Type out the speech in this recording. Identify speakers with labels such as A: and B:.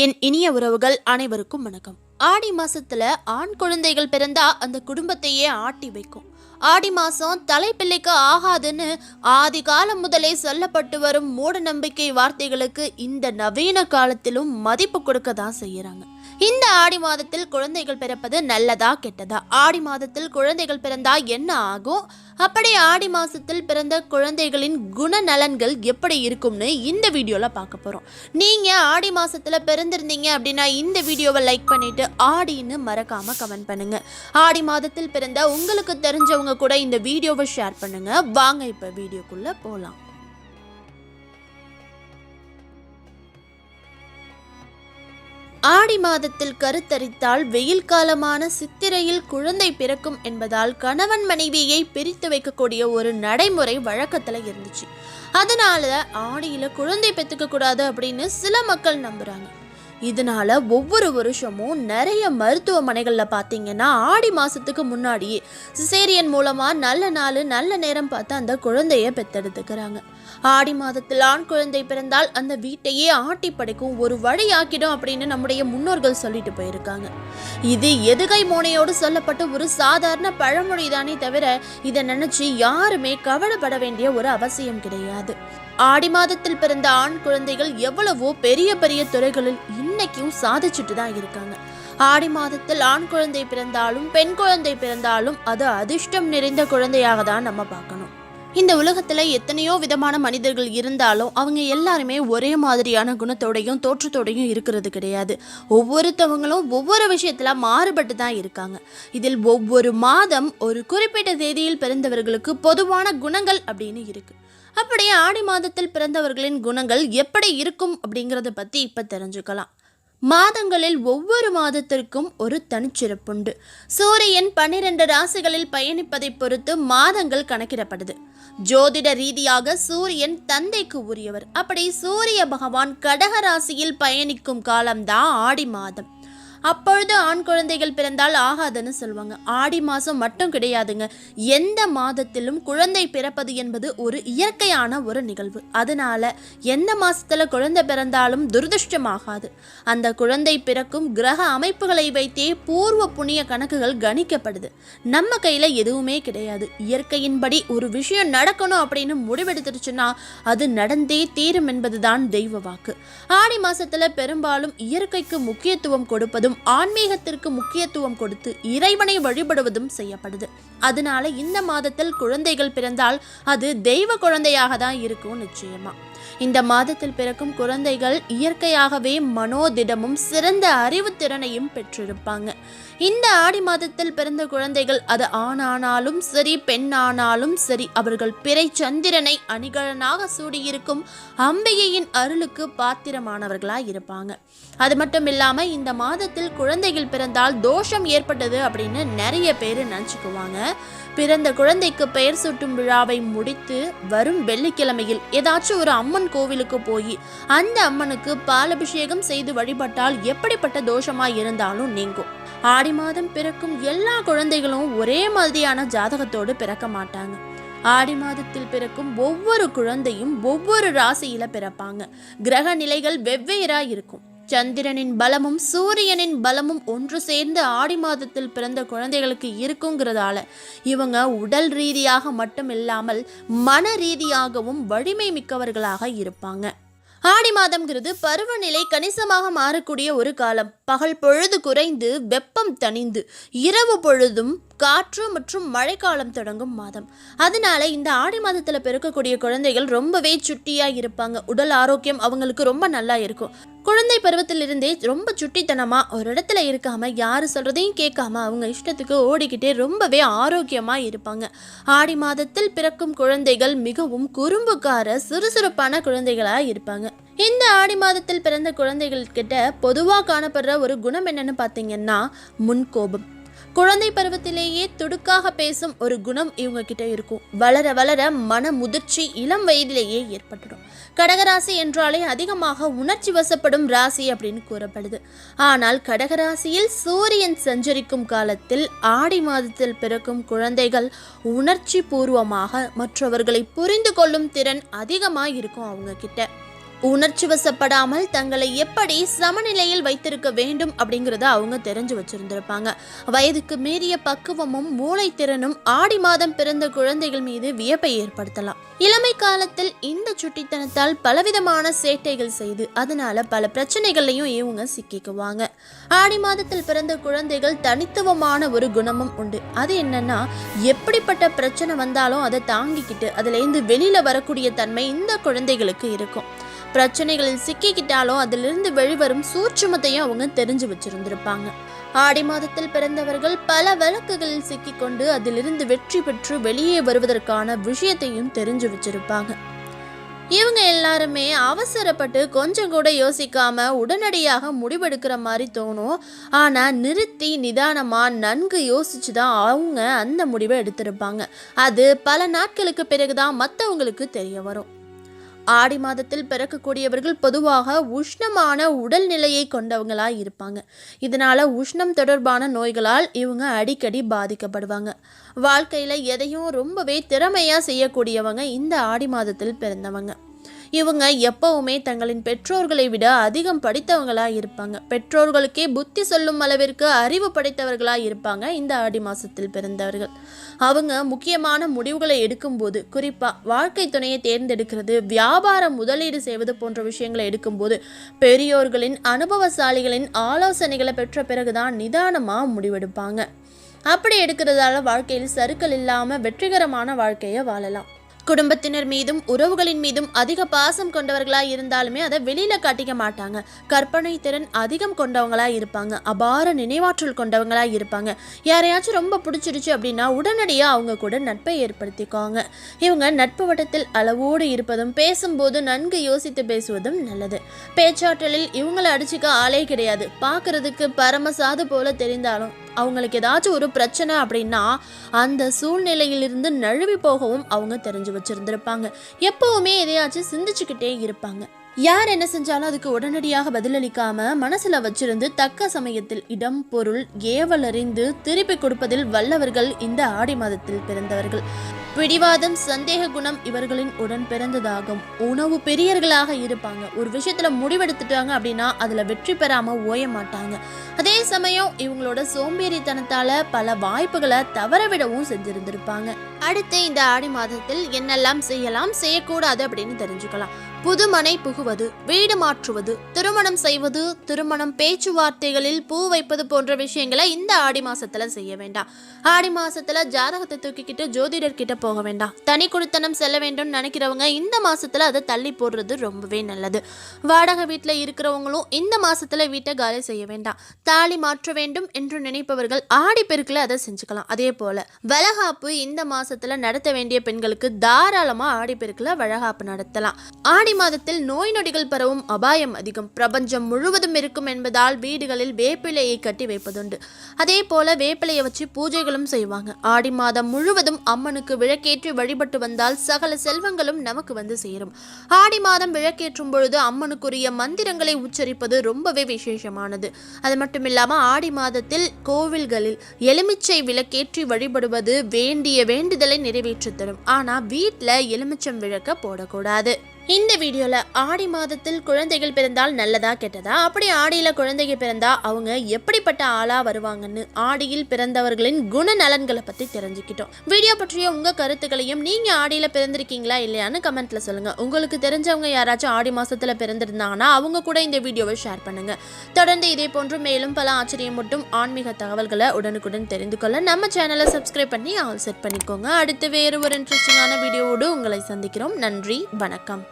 A: என் இனிய உறவுகள் அனைவருக்கும் வணக்கம். ஆடி மாசத்துல ஆண் குழந்தைகள் பிறந்தா அந்த குடும்பத்தையே ஆட்டி வைக்கும். ஆடி மாசம் தலைப்பிள்ளைக்கு ஆகாதுன்னு ஆதி காலம் முதலே சொல்லப்பட்டு வரும் மூட நம்பிக்கை வார்த்தைகளுக்கு இந்த நவீன காலத்திலும் மதிப்பு கொடுக்க தான் செய்யறாங்க. இந்த ஆடி மாதத்தில் குழந்தைகள் பிறப்பது நல்லதா கெட்டதா? ஆடி மாதத்தில் குழந்தைகள் பிறந்தா என்ன ஆகும்? அப்படி ஆடி மாதத்தில் பிறந்த குழந்தைகளின் குணநலன்கள் எப்படி இருக்கும்னு இந்த வீடியோவில் பார்க்க போகிறோம் நீங்கள் ஆடி மாதத்தில் பிறந்திருந்தீங்க அப்படின்னா இந்த வீடியோவை லைக் பண்ணிவிட்டு ஆடின்னு மறக்காமல் கமெண்ட் பண்ணுங்கள் ஆடி மாதத்தில் பிறந்த உங்களுக்கு தெரிஞ்சவங்க கூட இந்த வீடியோவை ஷேர் பண்ணுங்கள் வாங்க இப்போ வீடியோக்குள்ளே போகலாம் ஆடி மாதத்தில் கருத்தரித்தால் வெயில் காலமான சித்திரையில் குழந்தை பிறக்கும் என்பதால் கணவன் மனைவியை பிரித்து வைக்கக்கூடிய ஒரு நடைமுறை வழக்கத்தில் இருந்துச்சு. அதனால ஆடியில் குழந்தை பெற்றுக்க கூடாது அப்படின்னு சில மக்கள் நம்புகிறாங்க இதனால ஒவ்வொரு வருஷமும் நிறைய மருத்துவமனைகளில் பார்த்தீங்கன்னா ஆடி மாதத்துக்கு முன்னாடியே சிசேரியன் மூலமாக நல்ல நாள் நல்ல நேரம் பார்த்து அந்த குழந்தைய பெத்தெடுத்துக்கிறாங்க. ஆடி மாதத்தில் ஆண் குழந்தை பிறந்தால் அந்த வீட்டையே ஆட்டி படைக்கும் ஒரு வழியாக்கிடும் அப்படின்னு நம்முடைய முன்னோர்கள் சொல்லிட்டு போயிருக்காங்க. இது எதுகை மோனையோடு சொல்லப்பட்ட ஒரு சாதாரண பழமொழி தானே தவிர இதை நினைச்சு யாருமே கவலைப்பட வேண்டிய ஒரு அவசியம் கிடையாது. ஆடி மாதத்தில் பிறந்த ஆண் குழந்தைகள் எவ்வளவோ பெரிய பெரிய துறைகளில் இன்னைக்கும் சாதிச்சுட்டு தான் இருக்காங்க. ஆடி மாதத்தில் ஆண் குழந்தை பிறந்தாலும் பெண் குழந்தை பிறந்தாலும் அது அதிர்ஷ்டம் நிறைந்த குழந்தையாக தான் நம்ம பார்க்கணும். இந்த உலகத்தில் எத்தனையோ விதமான மனிதர்கள் இருந்தாலும் அவங்க எல்லாருமே ஒரே மாதிரியான குணத்தோடையும் தோற்றத்தோடையும் இருக்கிறது கிடையாது. ஒவ்வொருத்தவங்களும் ஒவ்வொரு விஷயத்தில் மாறுபட்டு தான் இருக்காங்க. இதில் ஒவ்வொரு மாதம் ஒரு குறிப்பிட்ட தேதியில் பிறந்தவர்களுக்கு பொதுவான குணங்கள் அப்படின்னு இருக்குது அப்படியே ஆடி மாதத்தில் பிறந்தவர்களின் குணங்கள் எப்படி இருக்கும் அப்படிங்கிறத பற்றி இப்போ தெரிஞ்சுக்கலாம். மாதங்களில் ஒவ்வொரு மாதத்திற்கும் ஒரு தனிச்சிறப்புண்டு. சூரியன் பன்னிரண்டு ராசிகளில் பயணிப்பதை பொறுத்து மாதங்கள் கணக்கிடப்படுது. ஜோதிட ரீதியாக சூரியன் தந்தைக்கு உரியவர். அப்படி சூரிய பகவான் கடக ராசியில் பயணிக்கும் காலம்தான் ஆடி மாதம். அப்பொழுது ஆண் குழந்தைகள் பிறந்தால் ஆகாதுன்னு சொல்லுவாங்க. ஆடி மாதம் மட்டும் கிடையாதுங்க. எந்த மாதத்திலும் குழந்தை பிறப்பது என்பது ஒரு இயற்கையான ஒரு நிகழ்வு. அதனால எந்த மாதத்தில் குழந்தை பிறந்தாலும் துரதிருஷ்டமாகாது. அந்த குழந்தை பிறக்கும் கிரக அமைப்புகளை வைத்தே பூர்வ புண்ணிய கணக்குகள் கணிக்கப்படுது. நம்ம கையில் எதுவுமே கிடையாது. இயற்கையின்படி ஒரு விஷயம் நடக்கணும் அப்படின்னு முடிவெடுத்துருச்சுன்னா அது நடந்தே தீரும் என்பதுதான் தெய்வ வாக்கு. ஆடி மாதத்தில் பெரும்பாலும் இயற்கைக்கு முக்கியத்துவம் கொடுப்பது கொடுப்பதும் ஆன்மீகத்திற்கு முக்கியத்துவம் கொடுத்து இறைவனை வழிபடுவதும் செய்யப்படுது. அதனால இந்த மாதத்தில் குழந்தைகள் பிறந்தால் அது தெய்வ குழந்தையாக தான் இருக்கும் நிச்சயமா. இந்த மாதத்தில் பிறக்கும் குழந்தைகள் இயற்கையாகவே மனோதிடமும் சிறந்த அறிவுத்திறனையும் பெற்றிருப்பாங்க. இந்த ஆடி மாதத்தில் பிறந்த குழந்தைகள் அது ஆணானாலும் சரி பெண்ணானாலும் சரி அவர்கள் பிறை சந்திரனை அணிகலனாக சூடியிருக்கும் அம்பிகையின் அருளுக்கு பாத்திரமானவர்களாக இருப்பாங்க. அது மட்டும் இல்லாம இந்த மாதத்தில் குழந்தைகள் பிறந்தால் தோஷம் ஏற்பட்டது அப்படின்னு நிறைய பேர் நினச்சிக்குவாங்க. பிறந்த குழந்தைக்கு பெயர் சூட்டும் விழாவை முடித்து வரும் வெள்ளிக்கிழமையில் ஏதாச்சும் ஒரு அம்மன் கோவிலுக்கு போய் அந்த அம்மனுக்கு பாலபிஷேகம் செய்து வழிபட்டால் எப்படிப்பட்ட தோஷமாய் இருந்தாலும் நீங்கும். ஆடி மாதம் பிறக்கும் எல்லா குழந்தைகளும் ஒரே மாதிரியான ஜாதகத்தோடு பிறக்க மாட்டாங்க. ஆடி மாதத்தில் பிறக்கும் ஒவ்வொரு குழந்தையும் ஒவ்வொரு ராசியில பிறப்பாங்க. கிரக நிலைகள் வெவ்வேறா இருக்கும். சந்திரனின் பலமும் சூரியனின் பலமும் ஒன்று சேர்ந்து ஆடி மாதத்தில் பிறந்த குழந்தைகளுக்கு இருக்குங்கிறதால இவங்க உடல் ரீதியாக மட்டும் இல்லாமல் மன ரீதியாகவும் வலிமை மிக்கவர்களாக இருப்பாங்க. ஆடி மாதம்ங்கிறது பருவநிலை கணிசமாக மாறக்கூடிய ஒரு காலம். பகல் பொழுது குறைந்து வெப்பம் தணிந்து இரவு பொழுதும் காற்று மற்றும் மழைக்காலம் தொடங்கும் மாதம். அதனால இந்த ஆடி மாதத்தில் பிறக்கக்கூடிய குழந்தைகள் ரொம்பவே சுட்டியாக இருப்பாங்க. உடல் ஆரோக்கியம் அவங்களுக்கு ரொம்ப நல்லா இருக்கும். குழந்தை பருவத்திலிருந்தே ரொம்ப சுட்டித்தனமாக ஒரு இடத்துல இருக்காமல் யார் சொல்கிறதையும் கேட்காம அவங்க இஷ்டத்துக்கு ஓடிக்கிட்டே ரொம்பவே ஆரோக்கியமாக இருப்பாங்க. ஆடி மாதத்தில் பிறக்கும் குழந்தைகள் மிகவும் குறும்புக்கார சுறுசுறுப்பான குழந்தைகளாக இருப்பாங்க. இந்த ஆடி மாதத்தில் பிறந்த குழந்தைகள்கிட்ட பொதுவாக காணப்படுற ஒரு குணம் என்னன்னு பார்த்தீங்கன்னா முன்கோபம். குழந்தை பருவத்திலேயே துடுக்காக பேசும் ஒரு குணம் இவங்க கிட்ட இருக்கும். வளர வளர மன முதிர்ச்சி இளம் வயதிலேயே ஏற்பட்டுடும். கடகராசி என்றாலே அதிகமாக உணர்ச்சி வசப்படும் ராசி அப்படின்னு கூறப்படுது. ஆனால் கடகராசியில் சூரியன் சஞ்சரிக்கும் காலத்தில் ஆடி மாதத்தில் பிறக்கும் குழந்தைகள் உணர்ச்சி பூர்வமாக மற்றவர்களை புரிந்து கொள்ளும் திறன் அதிகமாக இருக்கும் அவங்க கிட்ட உணர்ச்சி வசப்படாமல் தங்களை எப்படி சமநிலையில் வைத்திருக்க வேண்டும் அப்படிங்கிறத அவங்க தெரிஞ்சு வச்சிருந்திருப்பாங்க. வயதுக்கு மீறிய பக்குவமும் மூளைத்திறனும் ஆடி மாதம் பிறந்த குழந்தைகள் மீது வியப்பை ஏற்படுத்தலாம். இளமை காலத்தில் இந்த சுட்டித்தனத்தால் பலவிதமான சேட்டைகள் செய்து அதனால பல பிரச்சனைகள்லையும் இவங்க சிக்கிக்குவாங்க. ஆடி மாதத்தில் பிறந்த குழந்தைகள் தனித்துவமான ஒரு குணமும் உண்டு. அது என்னன்னா எப்படிப்பட்ட பிரச்சனை வந்தாலும் அதை தாங்கிக்கிட்டு அதுலேருந்து வெளியில வரக்கூடிய தன்மை இந்த குழந்தைகளுக்கு இருக்கும். பிரச்சனைகளில் சிக்கிக்கிட்டாலும் அதிலிருந்து வெளிவரும் சூட்சுமத்தையும் அவங்க தெரிஞ்சு வச்சிருந்திருப்பாங்க. ஆடி மாதத்தில் பிறந்தவர்கள் பல வழக்குகளில் சிக்கிக்கொண்டு அதிலிருந்து வெற்றி பெற்று வெளியே வருவதற்கான விஷயத்தையும் தெரிஞ்சு வச்சிருப்பாங்க. இவங்க எல்லாருமே அவசரப்பட்டு கொஞ்சம் கூட யோசிக்காம உடனடியாக முடிவெடுக்கிற மாதிரி தோணும். ஆனால் நிறுத்தி நிதானமா நன்கு யோசிச்சு தான் அவங்க அந்த முடிவை எடுத்திருப்பாங்க. அது பல நாட்களுக்கு பிறகுதான் மற்றவங்களுக்கு தெரிய வரும். ஆடி மாதத்தில் பிறக்கக்கூடியவர்கள் பொதுவாக உஷ்ணமான உடல்நிலையை கொண்டவங்களாக இருப்பாங்க. இதனால் உஷ்ணம் தொடர்பான நோய்களால் இவங்க அடிக்கடி பாதிக்கப்படுவாங்க. வாழ்க்கையில் எதையும் ரொம்பவே திறமையாக செய்யக்கூடியவங்க இந்த ஆடி மாதத்தில் பிறந்தவங்க. இவங்க எப்பவுமே தங்களின் பெற்றோர்களை விட அதிகம் படித்தவங்களா இருப்பாங்க. பெற்றோர்களுக்கே புத்தி சொல்லும் அளவிற்கு அறிவு படைத்தவர்களா இருப்பாங்க இந்த ஆடி மாசத்தில் பிறந்தவர்கள். அவங்க முக்கியமான முடிவுகளை எடுக்கும்போது குறிப்பா வாழ்க்கை துணையை தேர்ந்தெடுக்கிறது வியாபாரம் முதலீடு செய்வது போன்ற விஷயங்களை எடுக்கும்போது பெரியோர்களின் அனுபவசாலிகளின் ஆலோசனைகளை பெற்ற பிறகுதான் நிதானமா முடிவெடுப்பாங்க. அப்படி எடுக்கிறதால வாழ்க்கையில் சறுக்கல் இல்லாமல் வெற்றிகரமான வாழ்க்கையை வாழலாம். குடும்பத்தினர் மீதும் உறவுகளின் மீதும் அதிக பாசம் கொண்டவர்களா இருந்தாலுமே அதை வெளியில காட்டிக்க மாட்டாங்க. கற்பனை திறன் அதிகம் கொண்டவங்களா இருப்பாங்க. அபார நினைவாற்றல் கொண்டவங்களா இருப்பாங்க. யாரையாச்சும் ரொம்ப பிடிச்சிருச்சு அப்படின்னா உடனடியாக அவங்க கூட நட்பை ஏற்படுத்திக்குவாங்க இவங்க நட்பு வட்டத்தில் அளவோடு இருப்பதும் பேசும்போது நன்கு யோசித்து பேசுவதும் நல்லது. பேச்சாற்றலில் இவங்களை அடிச்சுக்க ஆளே கிடையாது. பார்க்கறதுக்கு பரமசாது போல தெரிந்தாலும் அவங்களுக்கு ஏதாச்சும் ஒரு பிரச்சனை அப்படின்னா அந்த சூழ்நிலையிலிருந்து நழுவி போகவும் அவங்க தெரிஞ்சு வச்சுருந்துருப்பாங்க. எப்போவுமே எதையாச்சும் சிந்திச்சுக்கிட்டே இருப்பாங்க. யார் என்ன செஞ்சாலும் அதுக்கு உடனடியாக பதிலளிக்காம மனசுல வச்சிருந்து தக்க சமயத்தில் இடம் பொருள் ஏவல் அறிந்து திருப்பி கொடுப்பதில் வல்லவர்கள் இந்த ஆடி மாதத்தில் பிறந்தவர்கள். பிடிவாதம் சந்தேக குணம் இவர்களின் உடன் பிறந்ததாகும். உணவு பெரியர்களாக இருப்பாங்க. ஒரு விஷயத்துல முடிவெடுத்துட்டாங்க அப்படின்னா அதுல வெற்றி பெறாம ஓய மாட்டாங்க. அதே சமயம் இவங்களோட சோம்பேறித்தனத்தால பல வாய்ப்புகளை தவறவிடவும் செஞ்சிருந்திருப்பாங்க. அடுத்து இந்த ஆடி மாதத்தில் என்னெல்லாம் செய்யலாம் செய்யக்கூடாது அப்படின்னு தெரிஞ்சுக்கலாம். புதுமனை புகுவது வீடு மாற்றுவது திருமணம் செய்வது திருமணம் பேச்சுவார்த்தைகளில் பூ வைப்பது போன்ற விஷயங்களை இந்த ஆடி மாசத்துல செய்ய வேண்டாம். ஆடி மாசத்துல ஜாதகத்தை தூக்கிக்கிட்டு ஜோதிடர் கிட்ட போக வேண்டாம். தனி குடித்தனம் செல்ல வேண்டும் நினைக்கிறவங்க இந்த மாசத்துல அதை தள்ளி போடுறது ரொம்பவே நல்லது. வாடகை வீட்டில் இருக்கிறவங்களும் இந்த மாசத்துல வீட்டை காலி செய்ய வேண்டாம். தாலி மாற்ற வேண்டும் என்று நினைப்பவர்கள் ஆடி பெருக்கில் அதை செஞ்சுக்கலாம். அதே போல வளகாப்பு இந்த மாசத்துல நடத்த வேண்டிய பெண்களுக்கு தாராளமா ஆடி பெருக்கில் வளகாப்பு நடத்தலாம். ஆடி மாதத்தில் நோய் நொடிகள் பரவும் அபாயம் அதிகம். பிரபஞ்சம் முழுவதும் இருக்கும் என்பதால் வீடுகளில் வேப்பிலையை கட்டி வைப்பதுண்டு. அதே போல வேப்பிலையை வச்சு பூஜைகளும் செய்வாங்க. ஆடி மாதம் முழுவதும் அம்மனுக்கு விளக்கேற்றி வழிபட்டு வந்தால் சகல செல்வங்களும் நமக்கு வந்து சேரும். ஆடி மாதம் விளக்கேற்றும் பொழுது அம்மனுக்குரிய மந்திரங்களை உச்சரிப்பது ரொம்பவே விசேஷமானது. அது மட்டும் இல்லாம ஆடி மாதத்தில் கோவில்களில் எலுமிச்சை விளக்கேற்றி வழிபடுவது வேண்டிய வேண்டுதலை நிறைவேற்றி தரும். ஆனா வீட்டில் எலுமிச்சம் விளக்க போடக்கூடாது. இந்த வீடியோவில் ஆடி மாதத்தில் குழந்தைகள் பிறந்தால் நல்லதா கெட்டதா? அப்படி ஆடியில் குழந்தைகள் பிறந்தா அவங்க எப்படிப்பட்ட ஆளாக வருவாங்கன்னு ஆடியில் பிறந்தவர்களின் குணநலன்களை பற்றி தெரிஞ்சுக்கிட்டோம். வீடியோ பற்றிய உங்கள் கருத்துக்களையும் நீங்கள் ஆடியில் பிறந்திருக்கீங்களா இல்லையான்னு கமெண்ட்டில் சொல்லுங்கள் உங்களுக்கு தெரிஞ்சவங்க யாராச்சும் ஆடி மாதத்தில் பிறந்திருந்தாங்கன்னா அவங்க கூட இந்த வீடியோவை ஷேர் பண்ணுங்கள் தொடர்ந்து இதே போன்று மேலும் பல ஆச்சரியம் மட்டும் ஆன்மீக தகவல்களை உடனுக்குடன் தெரிந்து கொள்ள நம்ம சேனலை சப்ஸ்கிரைப் பண்ணி ஆல் செட் பண்ணிக்கோங்க. அடுத்து வேறு ஒரு இன்ட்ரெஸ்டிங்கான வீடியோவோடு உங்களை சந்திக்கிறோம். நன்றி வணக்கம்.